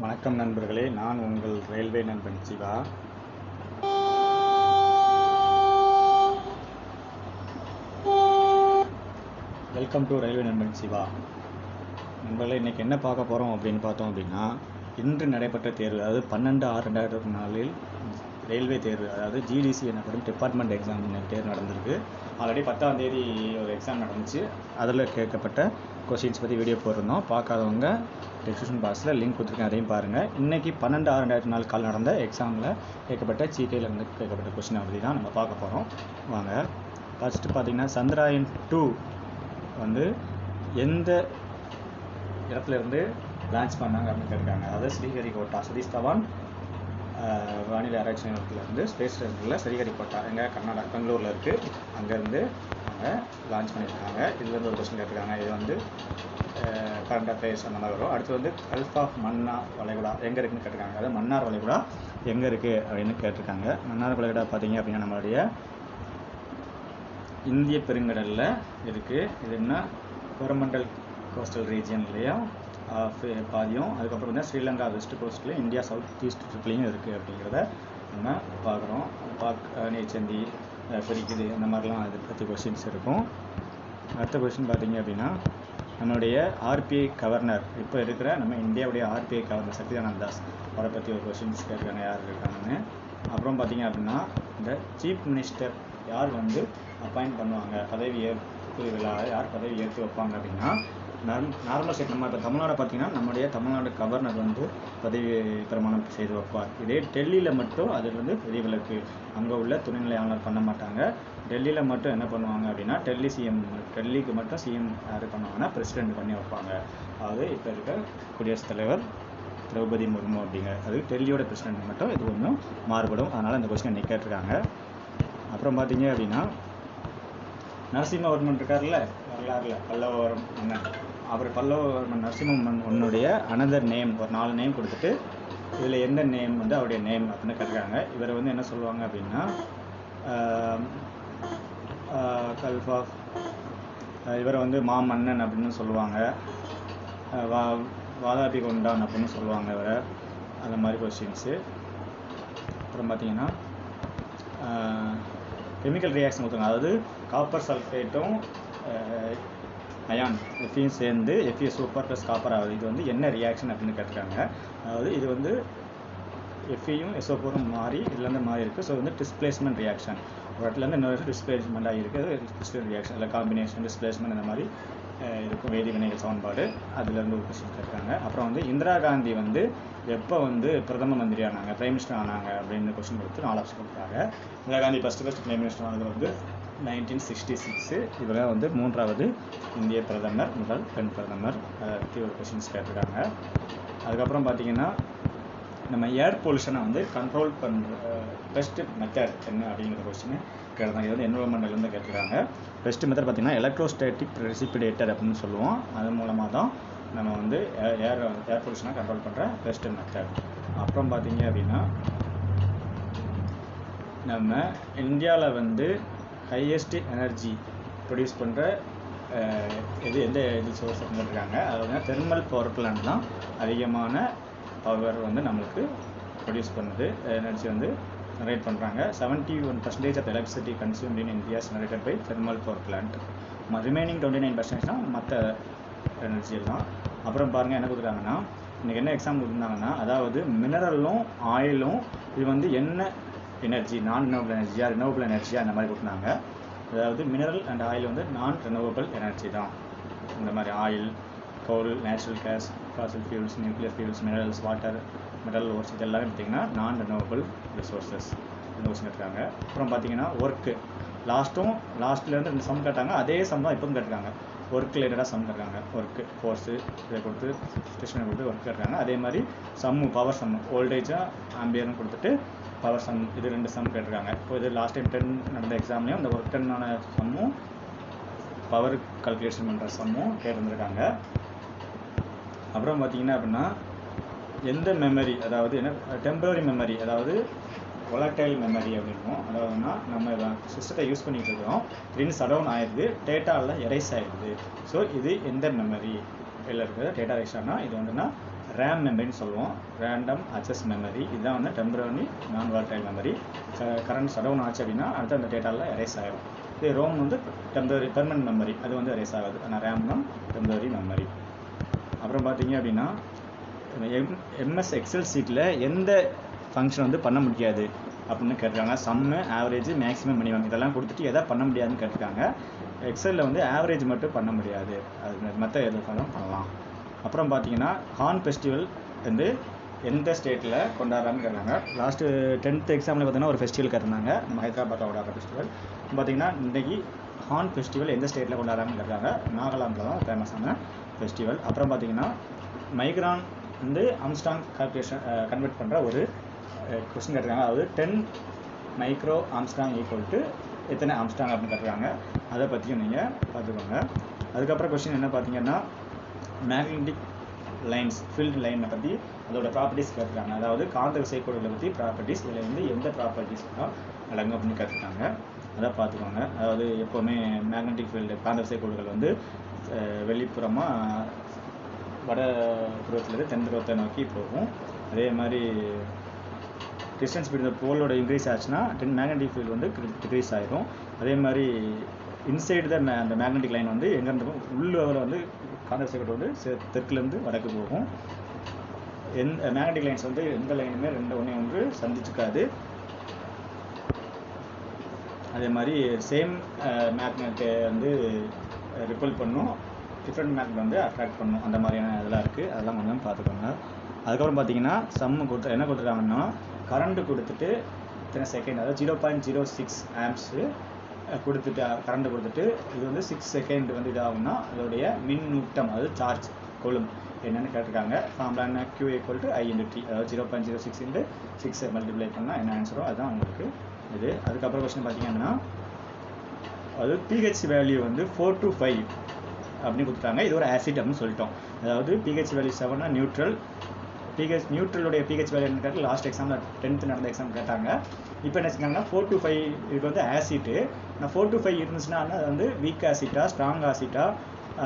வணக்கம் நண்பர்களே நான் உங்கள் ரயில்வே நண்பன் சிவா. வெல்கம் டு ரயில்வே நண்பன் சிவா. நண்பர்களே இன்றைக்கி என்ன பார்க்க போகிறோம் அப்படின்னு பார்த்தோம் அப்படின்னா இன்று நடைபெற்ற தேர்வு அதாவது பன்னெண்டு ஆறு ரெண்டாயிரத்தி நாலில் ரயில்வே தேர்வு அதாவது ஜிடிசி எனப்படும் டிபார்ட்மெண்ட் எக்ஸாம் தேர்வு நடந்திருக்கு. ஆல்ரெடி பத்தாம் தேதி ஒரு எக்ஸாம் நடந்துச்சு. அதில் கேட்கப்பட்ட கொஷின்ஸ் பற்றி வீடியோ போட்டிருந்தோம். பார்க்காதவங்க டிஸ்கிரிப்ஷன் பாக்ஸில் லிங்க் கொடுத்துருக்கேன் அதையும் பாருங்கள் இன்றைக்கி பன்னெண்டு ஆறு ரெண்டாயிரத்தி நாலு கால் நடந்த எக்ஸாமில் கேட்கப்பட்ட ஜிகேல இருந்து கேட்கப்பட்ட கொஷின் பற்றி தான் நம்ம பார்க்க போகிறோம் வாங்க. ஃபஸ்ட்டு பார்த்தீங்கன்னா சந்திராயன் டூ வந்து எந்த இடத்துல இருந்து லான்ச் பண்ணாங்க அப்படின்னு கேட்டிருக்காங்க. அதாவது ஸ்ரீஹரிகோட்டா சதீஷ் தவான் வானிலை ஆராய்ச்சி நிலையத்துலேருந்து ஸ்பேஸ் ஸ்டேஷனில் சரிகரிப்பட்டா எங்கே? கர்நாடகா பெங்களூரில் இருக்குது அங்கேருந்து அவங்க லான்ச் பண்ணியிருக்காங்க. இதுலேருந்து ஒரு கொஸ்டின் கேட்டிருக்காங்க. இது வந்து கரண்ட் அஃபேர்ஸ் அந்த மாதிரி வரும். அடுத்து வந்து கல்ஃப் ஆஃப் மன்னா வளைகுடா எங்கே இருக்குன்னு கேட்டிருக்காங்க. அதாவது மன்னார் வளைகுடா எங்கே இருக்குது அப்படின்னு கேட்டிருக்காங்க. மன்னார் வளைகுடா பார்த்தீங்க அப்படின்னா நம்மளுடைய இந்திய பெருங்கடலில் இருக்குது இது என்ன? கோரமண்டல் கோஸ்டல் ரீஜியன்லேயும் பாதியும் அதுக்கப்புறம் வந்து ஸ்ரீலங்கா வெஸ்ட் கோஸ்ட்லேயும் இந்தியா சவுத் ஈஸ்ட் ட்ரிப்லேயும் இருக்குது அப்படிங்கிறத நம்ம பார்க்குறோம். பாக் நேச்சந்தி பிரிக்குது. இந்த மாதிரிலாம் அதை பற்றி கொஷின்ஸ் இருக்கும். அடுத்த கொஷின் பார்த்தீங்க அப்படின்னா நம்மளுடைய ஆர்பிஐ கவர்னர் இப்போ இருக்கிற நம்ம இந்தியாவுடைய ஆர்பிஐ கவர்னர் சத்யநாராயண தாஸ் அவரை பற்றி ஒரு கொஷின்ஸ் கேட்குறாங்க யார் இருக்காங்கன்னு? அப்புறம் பார்த்தீங்க அப்படின்னா இந்த சீஃப் மினிஸ்டர் யார் வந்து அப்பாயிண்ட் பண்ணுவாங்க? பதவி ஏற்பு விழா யார் பதவி ஏற்று வைப்பாங்க அப்படின்னா நார்மல் ஸ்டேட் நம்ம இப்போ தமிழ்நாடு பார்த்தீங்கன்னா நம்முடைய தமிழ்நாடு கவர்னர் வந்து பதவி பிரமாணம் செய்து வைப்பார். இதே டெல்லியில் மட்டும் அது வந்து விதிவிலக்கு அங்கே உள்ள துணைநிலை ஆளுநர் பண்ண மாட்டாங்க. டெல்லியில் மட்டும் என்ன பண்ணுவாங்க அப்படின்னா டெல்லி சிஎம் டெல்லிக்கு மட்டும் சிஎம் யார் பண்ணுவாங்கன்னா பிரசிடென்ட் பண்ணி வைப்பாங்க. அதாவது இப்போ இருக்க குடியரசுத் தலைவர் திரௌபதி முர்மு அப்படிங்கிற அது டெல்லியோட பிரசிடென்ட் மட்டும் இது ஒன்றும் மாறுபடும். அதனால் அந்த கொஸ்டின் நீ கேட்டிருக்காங்க. அப்புறம் பார்த்தீங்க அப்படின்னா நரசிம்ம கவர்மெண்ட் இருக்கார்ல வரலாறுல பல்லவரம் மன்னன் அவர் பல்லவவர்மன் நரசிம்மன் உன்னுடைய அனதர் நேம் ஒரு நாலு நேம் கொடுத்துட்டு இதில் எந்த நேம் வந்து அவருடைய நேம் அப்படின்னு கேட்குறாங்க இவரை வந்து என்ன சொல்லுவாங்க அப்படின்னா கல்ஃபாஃப் இவரை வந்து மாமன்னன் அப்படின்னு சொல்லுவாங்க. வா வாதாபி கொண்டான் அப்படின்னு சொல்லுவாங்க இவரை. அந்த மாதிரி கொஸ்டின்ஸு அப்புறம் பார்த்தீங்கன்னா கெமிக்கல் ரியாக்ஷன் ஊற்றுங்க அதாவது காப்பர் சல்ஃபேட்டும் அயான் எஃபியும் சேர்ந்து எஃபியை சூப்பர் ப்ளஸ் காப்பர் ஆகுது? இது வந்து என்ன ரியாக்ஷன் அப்படின்னு கேட்டிருக்காங்க. அதாவது இது வந்து எஃபியும் எஸ்ஓபோரும் மாறி இதுலேருந்து மாறி இருக்குது ஸோ வந்து டிஸ்பிளேஸ்மெண்ட் ரியாக்ஷன் ஒரு இடத்துலேருந்து இன்னொரு டிஸ்பிளேஸ்மெண்ட் ஆகிருக்கு டிஸ்பிளேஸ்மெண்ட் ரியாக்ஷன் இல்லை காம்பினேஷன் டிஸ்பிளேஸ்மெண்ட் இந்த மாதிரி இருக்கும். வேதி வினைகள் சமன்பாடு அதுலேருந்து ஒரு கொஸ்டின் அப்புறம் வந்து இந்திரா காந்தி வந்து எப்போ வந்து பிரதம மந்திரி ஆனாங்க பிரைம் மினிஸ்டர் ஆனாங்க அப்படின்னு கொஸ்டின் கொடுத்து நாலு ஆப்ஷன் கொடுக்குறாங்க Indira Gandhi first first prime minister ஆனது வந்து நைன்டீன் சிக்ஸ்டி சிக்ஸு இவங்க வந்து மூன்றாவது இந்திய பிரதமர் முதல் பெண் பிரதமர் பற்றி ஒரு கொஸ்டின்ஸ் கேட்டிருக்காங்க. அதுக்கப்புறம் பார்த்தீங்கன்னா நம்ம ஏர் பொல்யூஷனை வந்து கண்ட்ரோல் பண்ணுற பெஸ்ட் மெத்தட் என்ன அப்படிங்கிற கொஸ்டின் கேட்டாங்க இது வந்து என்வரன்மெண்ட்லேருந்து கேட்டிருக்காங்க. பெஸ்ட் மெத்தட் பார்த்தீங்கன்னா எலக்ட்ரோஸ்டேட்டிக் ரெசிபிடேட்டர் அப்படின்னு சொல்லுவோம். அது மூலமாக தான் நம்ம வந்து ஏர் ஏர் பொல்யூஷனை கண்ட்ரோல் பண்ணுற பெஸ்ட் மெத்தட் அப்புறம் பார்த்தீங்க அப்படின்னா நம்ம இந்தியாவில் வந்து ஹையஸ்ட் எனர்ஜி ப்ரொடியூஸ் பண்ணுற இது எந்த இது சோர்ஸ் இருக்காங்க அதாவது தெர்மல் பவர் பிளான்ட் தான் அதிகமான பவர் வந்து நம்மளுக்கு ப்ரொடியூஸ் பண்ணுது. எனர்ஜி வந்து ஜெனரேட் பண்ணுறாங்க seventy one percentage of electricity consume in India generated by thermal power plant remaining twenty nine percentage தான் மற்ற எனர்ஜி எல்லாம். அப்புறம் பாருங்கள் என்ன கொடுக்குறாங்கன்னா இன்றைக்கி என்ன எக்ஸாம் கொடுத்துருந்தாங்கன்னா அதாவது மினரலும் ஆயிலும் இது வந்து என்ன எனர்ஜி நான் ரினவபிள் எனர்ஜியா ரினவபிள் எனர்ஜியா அந்த மாதிரி கொடுத்தாங்க அதாவது மினரல் அண்ட் ஆயில் வந்து நான் ரினவபிள் எனர்ஜி தான். இந்த மாதிரி oil coal natural gas fossil fuels nuclear fuels minerals water metal ores இது எல்லாமே பார்த்திங்கன்னா நான் ரினவபிள் ரிசோர்ஸஸ் இந்த கொஸ்டின் அப்புறம் பார்த்தீங்கன்னா ஒர்க்கு லாஸ்ட்டும் லாஸ்ட்லேருந்து இந்த சம் கேட்டாங்க அதே சம் தான் இப்பவும் கேட்டிருக்காங்க. ஒர்க் ரிலேட்டடாக சம் கேட்குறாங்க ஒர்க்கு ஃபோர்ஸு இதை கொடுத்து ஸ்டேஷனை கொடுத்து ஒர்க் கேட்குறாங்க அதே மாதிரி சம்மு பவர் சம்மு ஓல்டேஜாக ஆம்பியர்னு கொடுத்துட்டு பவர் சம் இது ரெண்டு சம் கேட்டிருக்காங்க. இப்போ இது லாஸ்ட் டைம் டென் நடந்த எக்ஸாம்லேயும் அந்த ஒர்க் டென்னான சம்மும் பவர் கால்குலேஷன் பண்ணுற சம்மும் கேட்டிருந்துருக்காங்க. அப்புறம் பார்த்தீங்கன்னா அப்படின்னா எந்த மெமரி அதாவது என்ன டெம்பரரி மெமரி அதாவது ஒலட்டைல் மெமரி அப்படின்னும் அதாவதுன்னா நம்ம சிஸ்டத்தை யூஸ் பண்ணிட்டு இருக்கிறோம் திடீர்னு சடவுன் ஆயிடுது டேட்டாவில் எரைஸ் ஆயிடுது. ஸோ இது எந்த மெமரி இல்லை இருக்குது டேட்டா எரைஸ் ஆனால் இது வந்துன்னா ரேம் மெமரின்னு சொல்லுவோம். ரேண்டம் அக்சஸ் மெமரி இதுதான் வந்து டெம்பரரி நான் வால்டைல் மெமரி கரண்ட் சடவுன் ஆச்சு அப்படின்னா அடுத்து அந்த டேட்டாவில் எரேஸ் ஆகிடும் இது ரோம் வந்து டெம்பரரி பெர்மனன்ட் மெமரி அது வந்து எரேஸ் ஆகாது. ஆனால் ரேம் தான் டெம்பரரி மெமரி அப்புறம் பார்த்தீங்க அப்படின்னா எம் எம்எஸ் எக்ஸல் சீட்டில் எந்த ஃபங்க்ஷன் வந்து பண்ண முடியாது அப்படின்னு கேட்டிருக்காங்க. சம்மு ஆவரேஜ் மேக்ஸிமம் மினிமம் இதெல்லாம் கொடுத்துட்டு எதை பண்ண முடியாதுன்னு கேட்டிருக்காங்க. எக்ஸலில் வந்து ஆவரேஜ் மட்டும் பண்ண முடியாது. அது மற்ற எது பண்ணலாம் பண்ணலாம். அப்புறம் பார்த்தீங்கன்னா ஹார்ன் ஃபெஸ்டிவல் வந்து எந்த ஸ்டேட்டில் கொண்டாடுறாங்கன்னு கேட்குறாங்க லாஸ்ட்டு டென்த் எக்ஸாமில் பார்த்தீங்கன்னா ஒரு ஃபெஸ்டிவல் கேட்டிருந்தாங்க. நம்ம ஹைதராபாத்தில் கொண்டாடுற ஃபெஸ்டிவல் பார்த்தீங்கன்னா இன்றைக்கி ஹார்ன் ஃபெஸ்டிவல் எந்த ஸ்டேட்டில் கொண்டாடுறாங்கன்னு கேட்குறாங்க நாகாலாந்தில் தான் ஃபேமஸான ஃபெஸ்டிவல் அப்புறம் பார்த்தீங்கன்னா மைக்ரான் வந்து அம்ஸ்டாங் கால்குலேஷன் கன்வெர்ட் பண்ணுற ஒரு கொஸ்டின் கேட்டிருக்காங்க அதாவது ten micro angstrom equal to எத்தனை ஆம்ஸ்டாங் அப்படின்னு கேட்டிருக்காங்க அதை பற்றியும் நீங்கள் பார்த்துக்கோங்க அதுக்கப்புறம் கொஸ்டின் என்ன பார்த்தீங்கன்னா மேக்னெட்டிக் லைன்ஸ் ஃபீல்டு லைனை பற்றி அதோட ப்ராப்பர்ட்டிஸ் கேட்டிருக்காங்க அதாவது காந்த விசைக்கோடுகளை பற்றி ப்ராப்பர்ட்டிஸ் இதில் வந்து எந்த ப்ராப்பர்ட்டிஸ் தான் அடங்கும் அப்படின்னு கேட்டிருக்காங்க அதை பார்த்துக்கோங்க அதாவது எப்போவுமே மேக்னெட்டிக் ஃபீல்டு காந்த விசைக்கோடுகள் வந்து வெளிப்புறமாக வட புறத்துலேருந்து தென் புறத்தை நோக்கி போகும் அதே மாதிரி டிஸ்டன்ஸ் பிட்வீன் போலோட இன்க்ரீஸ் ஆச்சுன்னா டென் மேக்னெட்டிக் ஃபீல்டு வந்து டிக்ரீஸ் ஆகிடும் அதே மாதிரி இன்சைடு த அந்த மேக்னெட்டிக் லைன் வந்து எங்கேருந்து உள்ளவரை வந்து காந்தர் விசைக்கோடு வந்து தெற்குலேருந்து வடக்கு போகும். எந்த மேக்னெட்டிக் லைன்ஸ் வந்து எந்த லைனுமே ரெண்டு ஒன்றே ஒன்று சந்திச்சுக்காது. அதே மாதிரி சேம் மேக்னெட்டை வந்து ரிப்பல் பண்ணும். டிஃப்ரெண்ட் மேக்னெட் வந்து அட்ராக்ட் பண்ணும். அந்த மாதிரியான இதெல்லாம் இருக்குது அதெல்லாம் கொஞ்சம் பார்த்துக்கோங்க. அதுக்கப்புறம் பார்த்தீங்கன்னா சம்மு கொடுத்து என்ன கொடுத்துருக்காங்கன்னா கரண்ட் கொடுத்துட்டு இத்தனை செகண்ட் அதாவது zero point zero six amps கொடுத்துட்டு கரண்ட் கொடுத்துட்டு இது வந்து சிக்ஸ் செகண்ட் வந்து இதாகும்னா அதோடைய மின்னூட்டம் அதாவது சார்ஜ் கொலும் என்னென்னு கேட்டிருக்காங்க. ஃபார்முலா என்ன Q equal to I into T அதாவது zero point zero six into six multiply பண்ணால் என்ன ஆன்சரோ அதுதான் உங்களுக்கு இது. அதுக்கப்புறம் கொஸ்டின் பார்த்தீங்கன்னா அது பிஹெச் வேல்யூ வந்து ஃபோர் டு ஃபைவ் அப்படின்னு கொடுத்துட்டாங்க. இது ஒரு ஆசிட் அப்படின்னு சொல்லிட்டோம். அதாவது பிஹெச் வேல்யூ செவன்னா நியூட்ரல் பிஹெச் நியூட்ரலுடைய பிஹெச் வேல்யூ கேட்டு லாஸ்ட் எக்ஸாமில் டென்த்து நடந்த எக்ஸாம் கேட்டாங்க. இப்போ என்ன வச்சுக்காங்கன்னா ஃபோர் டு ஃபைவ் இது வந்து ஆசிட்டு நான் ஃபோர் டு ஃபைவ் இருந்துச்சுன்னா அது வந்து வீக் ஆசிட்டா ஸ்ட்ராங் ஆசிட்டா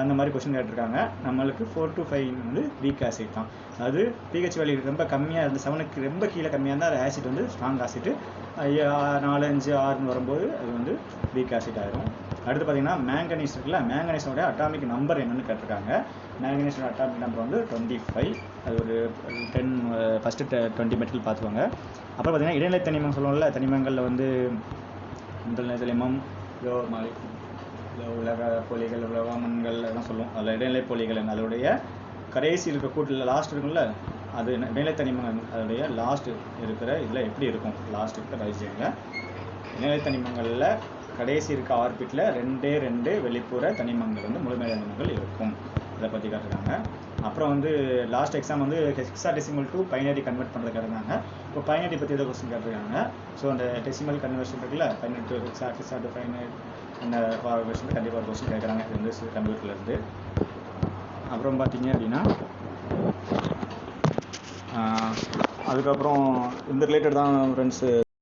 அந்த மாதிரி கொஸ்டின் கேட்டிருக்காங்க. நம்மளுக்கு ஃபோர் டு ஃபைவ் வந்து வீக் ஆசிட் தான். அது பிஹெச் வேல்யூ ரொம்ப கம்மியாக இருந்து செவனுக்கு ரொம்ப கீழே கம்மியாக இருந்தால் அது ஆசிட் வந்து ஸ்ட்ராங் ஆசிட்டு நாலு அஞ்சு ஆறுன்னு வரும்போது அது வந்து வீக் ஆசிட் ஆயிரும். அடுத்து பார்த்தீங்கன்னா மேங்கனீஸ் இருக்குல்ல மேங்கனீஸோட அட்டாமிக் நம்பர் என்னன்னு கேட்டிருக்காங்க. மேங்கனீஸோட அட்டாமிக் நம்பர் வந்து டுவெண்ட்டி ஃபைவ் அது ஒரு டென் ஃபஸ்ட்டு டுவெண்ட்டி மெட்டல் பார்த்துக்கோங்க. அப்புறம் பார்த்தீங்கன்னா இடைநிலை தனிமம் சொல்லுவோம்ல தனிமங்களில் வந்து முதல் தனிமம் இதோ உலக போலிகள் உலக பொலிகள் உலகமன்கள் சொல்லுவோம். அதில் இடைநிலை போலிகள் அதோடைய கடைசி இருக்க கூட்டில் லாஸ்ட் இருக்கும்ல அது என்ன- இடைநிலை தனிமங்கள் அதோடைய லாஸ்ட் இருக்கிற இதில் எப்படி இருக்கும்? லாஸ்ட் இருக்கிற ரைசியமில் இடைநிலை தனிமங்களில் கடைசி இருக்க ஆர்பிட்டில் ரெண்டே ரெண்டு வெளிப்புற தனிமங்கள் வந்து முழுமை தனிமங்கள் இருக்கும். இதை பற்றி காட்டுறாங்க அப்புறம் வந்து லாஸ்ட் எக்ஸாம் வந்து hexadecimal to binary convert பண்ணுறது கேட்டிருக்காங்க இப்போ பைனரி பற்றி ஏதோ கொஸ்டின் கேட்டிருக்காங்க. ஸோ அந்த டெசிமல் கன்வர்ஷன் இருக்குல்ல binary to hexa hexa to binary அந்த கொஸ்டின் கண்டிப்பாக ஒரு கொஸ்டின் கேட்குறாங்க. இது வந்து இருந்து. அப்புறம் பார்த்தீங்க அப்படின்னா அதுக்கப்புறம் இந்த ரிலேட்டட் தான் ஃப்ரெண்ட்ஸு